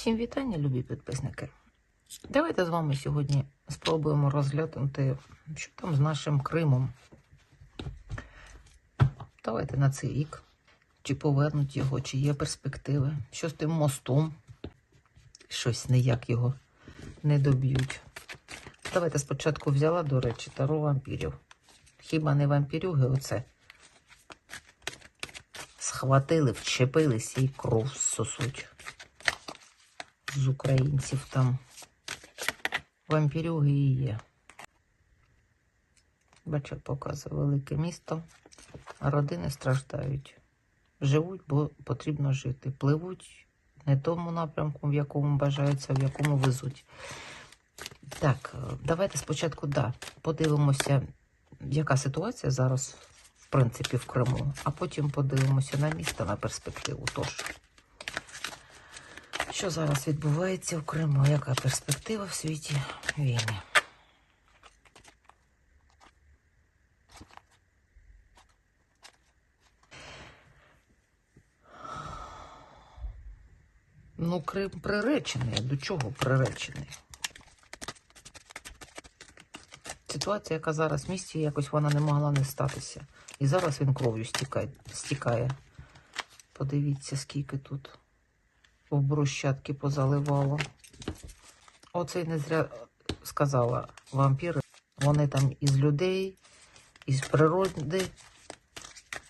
Всім вітання, любі підписники. Давайте з вами сьогодні спробуємо розглянути, що там з нашим Кримом. Давайте на цей рік. Чи повернуть його, чи є перспективи. Що з тим мостом? Щось ніяк його не доб'ють. Давайте спочатку взяла, до речі, таро вампірів. Хіба не вампірюги оце? Схватили, вчепилися і кров сосуть з українців там. Вампірюги і є. Бачу, показує велике місто, родини страждають. Живуть, бо потрібно жити. Пливуть не тому напрямку, в якому бажаються, в якому везуть. Так, давайте спочатку да, подивимося, яка ситуація зараз, в принципі, в Криму, а потім подивимося на місто, на перспективу. Тож. Що зараз відбувається в Криму? Яка перспектива в світі війни? Ну, Крим приречений. До чого приречений? Ситуація, яка зараз в місті, якось вона не могла не статися. І зараз він кров'ю стікає. Подивіться, скільки тут в брусчатки позаливало. Оце й не зря сказала вампіри. Вони там із людей, із природи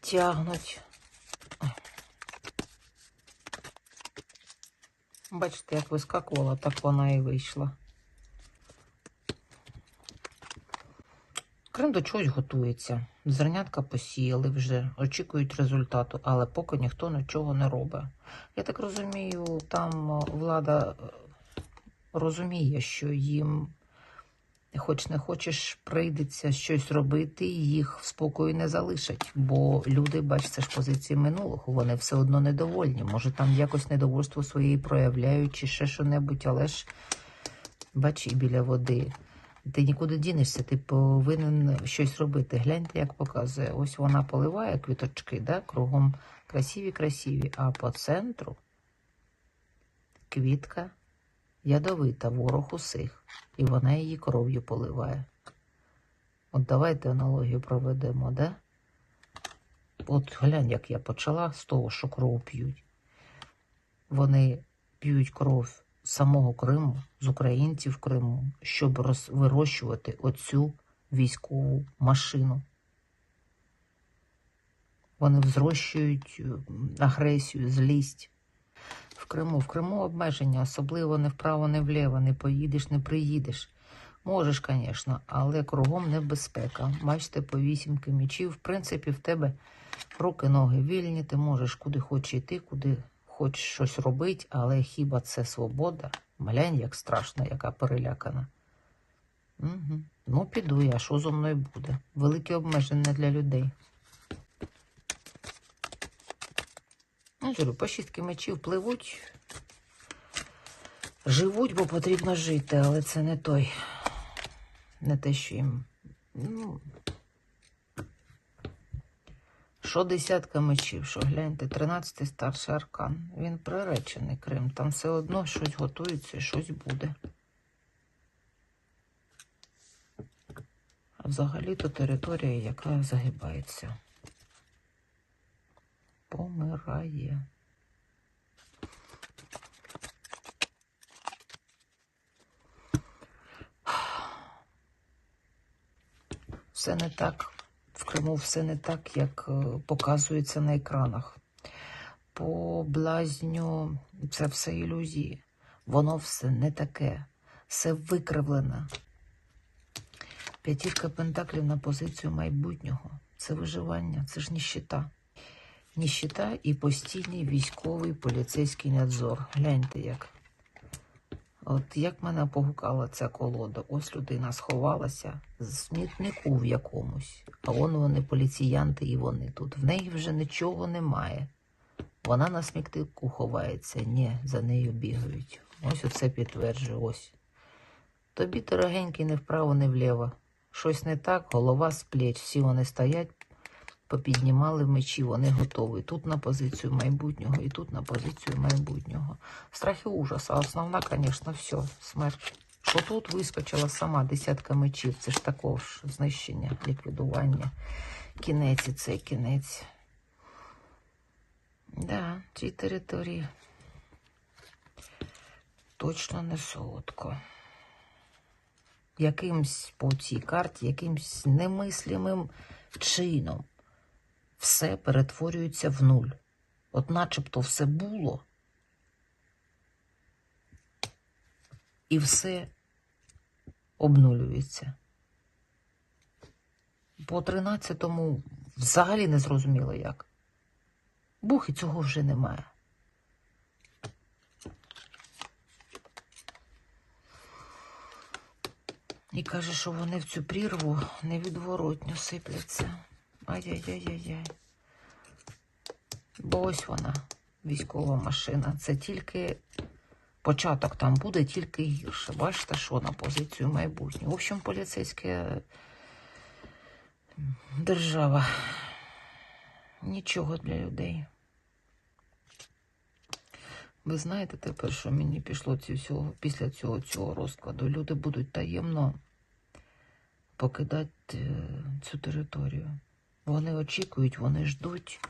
тягнуть. Бачите, як вискакувала, так вона і вийшла. Крим до чогось готується. Зернятка посіяли вже, очікують результату, але поки ніхто нічого не робить. Я так розумію, там е, влада е, розуміє, що їм, хоч не хочеш, прийдеться щось робити, їх в спокою не залишать. Бо люди, бач, це ж позиції минулого, вони все одно недовольні. Може, там якось недовольство своєї проявляють чи ще що-небудь, але ж бач, і біля води. Ти нікуди дінешся, ти повинен щось робити. Гляньте, як показує. Ось вона поливає квіточки, да? кругом красиві-красиві, а по центру квітка ядовита, ворог усіх. І вона її кров'ю поливає. От давайте аналогію проведемо, да? От глянь, як я почала з того, що кров п'ють. Вони п'ють кров з самого Криму, з українців Криму, щоб вирощувати оцю військову машину. Вони взрощують е, агресію, злість. В Криму, в Криму обмеження, особливо не вправо, не вліво, не поїдеш, не приїдеш. Можеш, звісно, але кругом небезпека. Бачите, по вісімки мічів. В принципі, в тебе руки, ноги вільні, ти можеш куди хочеш йти, куди хочеш щось робити, але хіба це свобода? Глянь, як страшно, яка перелякана. Угу. Ну, піду я, що зо мною буде? Велике обмеження для людей. Журю, по шістки мечів пливуть, живуть, бо потрібно жити, але це не той, не те, що їм. Ну, що десятка мечів, що гляньте, 13-й старший аркан. Він приречений Крим. Там все одно щось готується і щось буде. А взагалі-то територія, яка загибається. Помирає. Все не так. В Криму все не так, як е, показується на екранах. По блазню це все ілюзії. Воно все не таке, все викривлене. П'ятірка пентаклів на позицію майбутнього. Це виживання, це ж ніщита. Ніщита і постійний військовий поліцейський надзор. Гляньте як. От як мене погукала ця колода. Ось людина сховалася з смітнику в якомусь, а вон вони поліціянти і вони тут. В неї вже нічого немає. Вона на смітнику ховається. Ні, за нею бігають. Ось оце підтверджує. Ось. Тобі, дорогенький, не вправо, не вліво. Щось не так, голова з плеч. Всі вони стоять, попіднімали мечі, вони готові. Тут на позицію майбутнього, і тут на позицію майбутнього. Страх і ужас, а основна, звісно, все, смерть. Що тут вискочила сама десятка мечів, це ж також знищення, ліквідування. Кінець і цей кінець. Да, цій території точно не солодко. Якимсь по цій карті, якимсь немислимим чином все перетворюється в нуль. От начебто все було, і все обнулюється. По 13-му взагалі не зрозуміло як. Бух і цього вже немає. І каже, що вони в цю прірву невідворотньо сипляться. Ай-яй-яй-яй-яй. Бо ось вона, військова машина. Це тільки початок там буде, тільки гірше. Бачите, що на позицію майбутнього. В общем, поліцейська держава. Нічого для людей. Ви знаєте тепер, що мені пішло ці всього, після цього, цього розкладу? Люди будуть таємно покидати е, цю територію. Вони очікують, вони ждуть,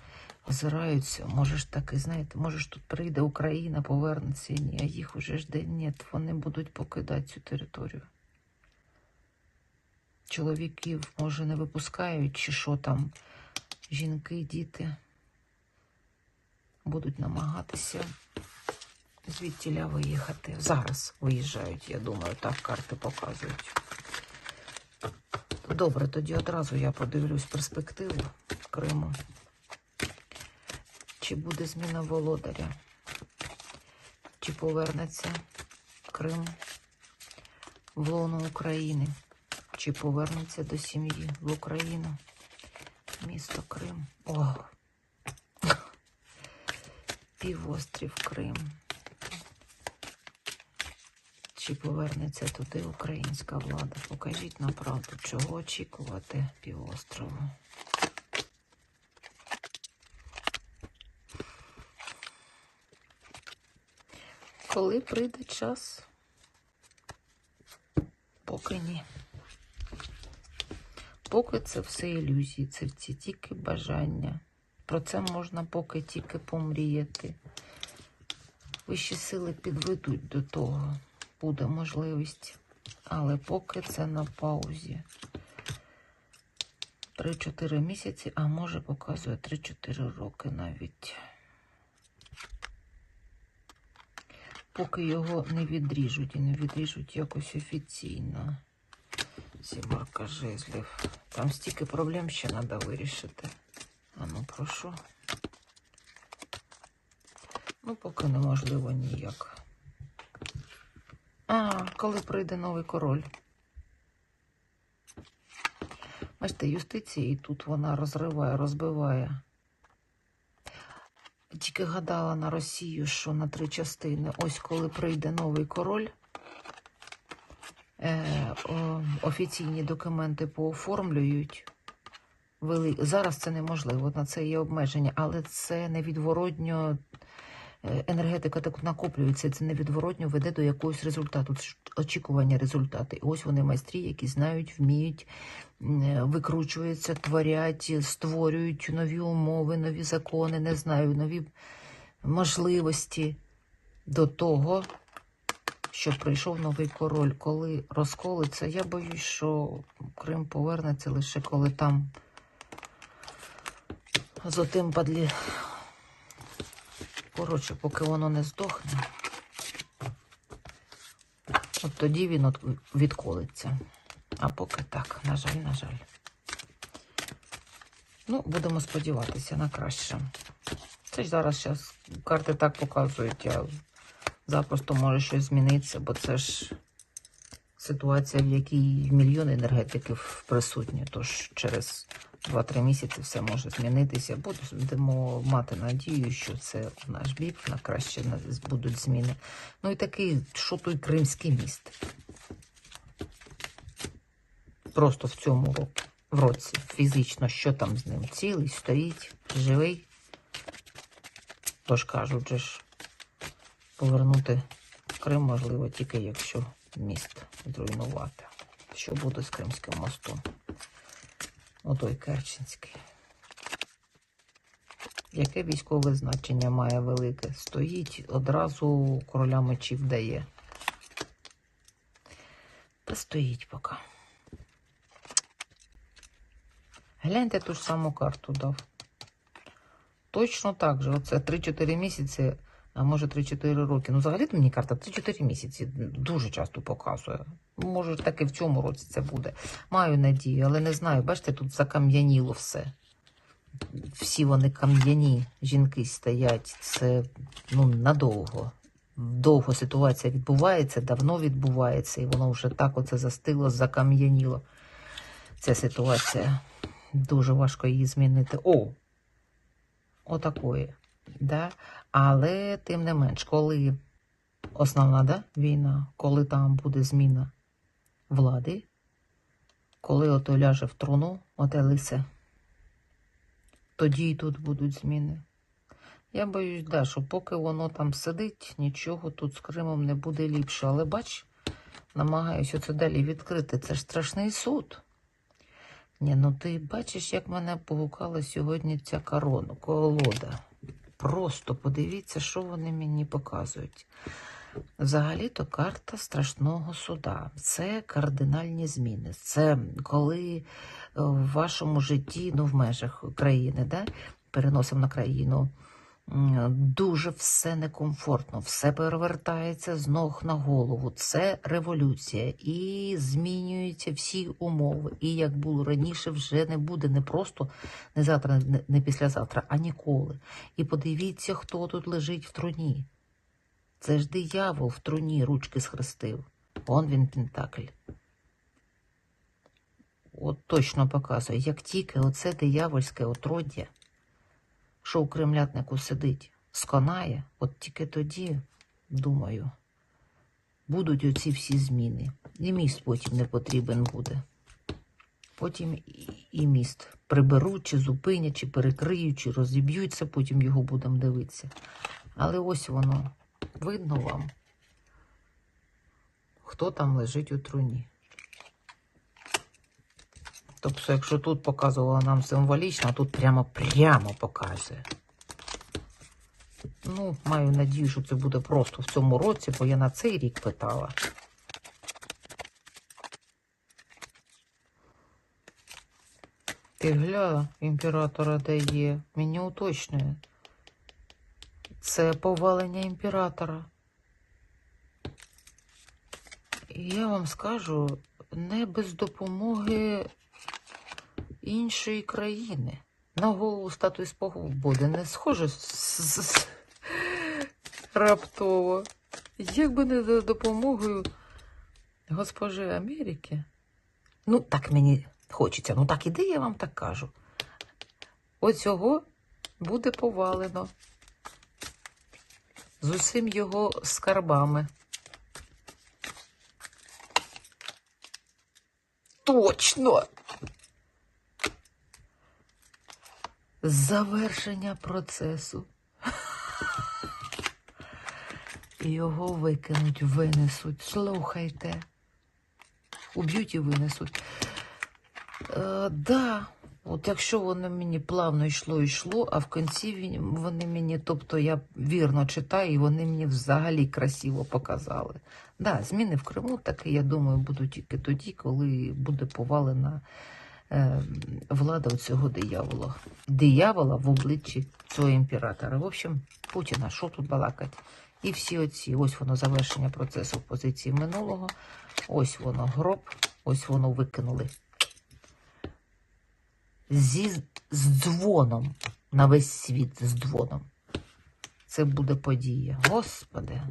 озираються. Може ж таки, знаєте, може ж тут прийде Україна, повернеться, ні, а їх уже жде. Ні, вони будуть покидати цю територію. Чоловіків, може, не випускають, чи що там, жінки, діти будуть намагатися звідтіля виїхати. Зараз виїжджають, я думаю, так карти показують. Добре, тоді одразу я подивлюсь перспективу Криму. Чи буде зміна володаря? Чи повернеться Крим в лоно України? Чи повернеться до сім'ї в Україну? Місто Крим. О! Півострів Крим. Чи повернеться туди українська влада? Покажіть на правду, чого очікувати півострову. Коли прийде час? Поки ні. Поки це все ілюзії, це тільки бажання. Про це можна поки тільки помріяти. Вищі сили підведуть до того буде можливість, але поки це на паузі. 3-4 місяці, а може показує 3-4 роки навіть. Поки його не відріжуть і не відріжуть якось офіційно. Сімарка жезлів. Там стільки проблем ще треба вирішити. А ну прошу. Ну, поки неможливо ніяк. А, коли прийде новий король. Бачите, юстиція і тут вона розриває, розбиває. Тільки гадала на Росію, що на три частини. Ось коли прийде новий король, е, офіційні документи пооформлюють. Зараз це неможливо, на це є обмеження, але це невідворотньо енергетика так накоплюється, це невідворотньо веде до якогось результату, очікування результату. І ось вони майстрі, які знають, вміють, е, викручуються, творять, створюють нові умови, нові закони, не знаю, нові можливості до того, щоб прийшов новий король. Коли розколиться, я боюсь, що Крим повернеться лише коли там з отим падлі. Коротше, поки воно не здохне, от тоді він відколиться. А поки так, на жаль, на жаль. Ну, будемо сподіватися на краще. Це ж зараз карти так показують, а запросто може щось змінитися, бо це ж ситуація, в якій мільйони енергетиків присутні. Тож через 2-3 місяці все може змінитися. Будемо мати надію, що це в наш бік на краще будуть зміни. Ну і такий, що той Кримський міст. Просто в цьому році. в році фізично, що там з ним? Цілий, стоїть, живий. Тож кажуть, же ж, повернути Крим можливо тільки якщо міст зруйнувати. Що буде з Кримським мостом? Отой Керченський. Яке військове значення має велике? Стоїть, одразу короля мечів дає. Та стоїть поки. Гляньте ту ж саму карту дав. Точно так же. Оце 3-4 місяці, а може 3-4 роки. Ну, взагалі мені карта 3-4 місяці дуже часто показує. Може, так і в цьому році це буде. Маю надію, але не знаю. Бачите, тут закам'яніло все. Всі вони кам'яні, жінки стоять. Це ну, надовго. Довго ситуація відбувається, давно відбувається, і воно вже так оце застило, закам'яніло. Ця ситуація. Дуже важко її змінити. О! Отакої. Да? Але тим не менш, коли основна да, війна, коли там буде зміна влади, коли ото ляже в труну, оте лисе, тоді і тут будуть зміни. Я боюсь, да, що поки воно там сидить, нічого тут з Кримом не буде ліпше. Але бач, намагаюся це далі відкрити. Це ж страшний суд. Ні, ну ти бачиш, як мене погукала сьогодні ця корона, колода. Просто подивіться, що вони мені показують. Взагалі-то карта страшного суда. Це кардинальні зміни. Це коли е, в вашому житті, ну в межах країни, да, переносимо на країну, дуже все некомфортно, все перевертається з ног на голову. Це революція. І змінюються всі умови. І як було раніше, вже не буде не просто не завтра, не, післязавтра, а ніколи. І подивіться, хто тут лежить в труні. Це ж диявол в труні ручки схрестив. Он він Пентакль. От точно показує, як тільки оце диявольське отроддя, що у кремлятнику сидить, сконає, от тільки тоді, думаю, будуть оці всі зміни. І міст потім не потрібен буде. Потім і- міст приберуть, чи зупинять, чи перекриють, чи розіб'ються, потім його будемо дивитися. Але ось воно, видно вам, хто там лежить у труні. Тобто, якщо тут показувала нам символічно, тут прямо прямо показує. Ну, маю надію, що це буде просто в цьому році, бо я на цей рік питала. Ти гля, імператора дає, мені уточнює. Це повалення імператора. І я вам скажу, не без допомоги іншої країни. На голову статуї спогу буде не схоже раптово. Якби не за допомогою госпожи Америки. Ну, так мені хочеться. Ну так іде, я вам так кажу. Оцього буде повалено. З усім його скарбами. Точно. Завершення процесу. Його викинуть, винесуть. Слухайте. Уб'ють і винесуть. Е, да, от якщо воно мені плавно йшло, йшло, а в кінці вони мені, тобто я вірно читаю, і вони мені взагалі красиво показали. Да, зміни в Криму таки, я думаю, будуть тільки тоді, коли буде повалена е, влада цього диявола. Диявола в обличчі цього імператора. В общем, Путіна, що тут балакать? І всі оці, ось воно завершення процесу в позиції минулого, ось воно гроб, ось воно викинули. Зі з дзвоном на весь світ з дзвоном. Це буде подія. Господи.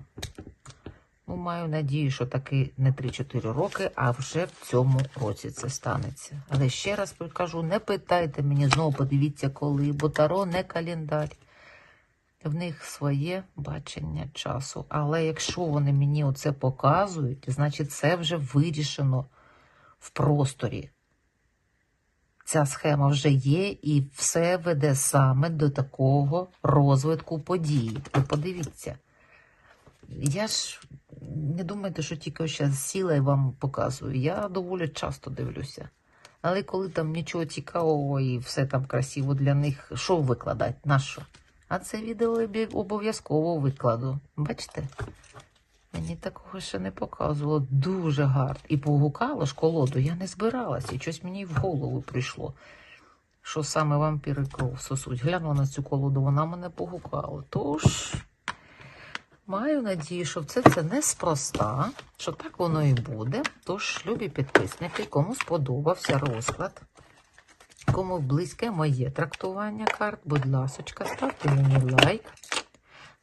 Ну, маю надію, що таки не 3-4 роки, а вже в цьому році це станеться. Але ще раз кажу, не питайте мені знову, подивіться, коли, бо Таро не календар. В них своє бачення часу. Але якщо вони мені оце показують, значить це вже вирішено в просторі. ця схема вже є, і все веде саме до такого розвитку подій. Подивіться. Я ж не думайте, що тільки зараз сіла і вам показую. Я доволі часто дивлюся. Але коли там нічого цікавого і все там красиво для них, що викладати? На що? А це відео обов'язково викладу. Бачите? Мені такого ще не показувало. Дуже гарно. І погукало ж колоду. Я не збиралася. І щось мені в голову прийшло. Що саме вампіри кров сосуть. Глянула на цю колоду, вона мене погукала. Тож, маю надію, що це, це неспроста, що так воно і буде. Тож, любі підписники, кому сподобався розклад, кому близьке моє трактування карт, будь ласочка, ставте мені лайк.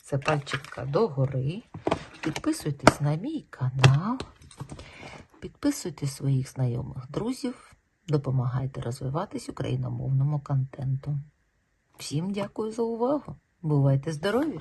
Це пальчика догори. Підписуйтесь на мій канал, підписуйте своїх знайомих друзів, допомагайте розвиватись україномовному контенту. Всім дякую за увагу. Бувайте здорові!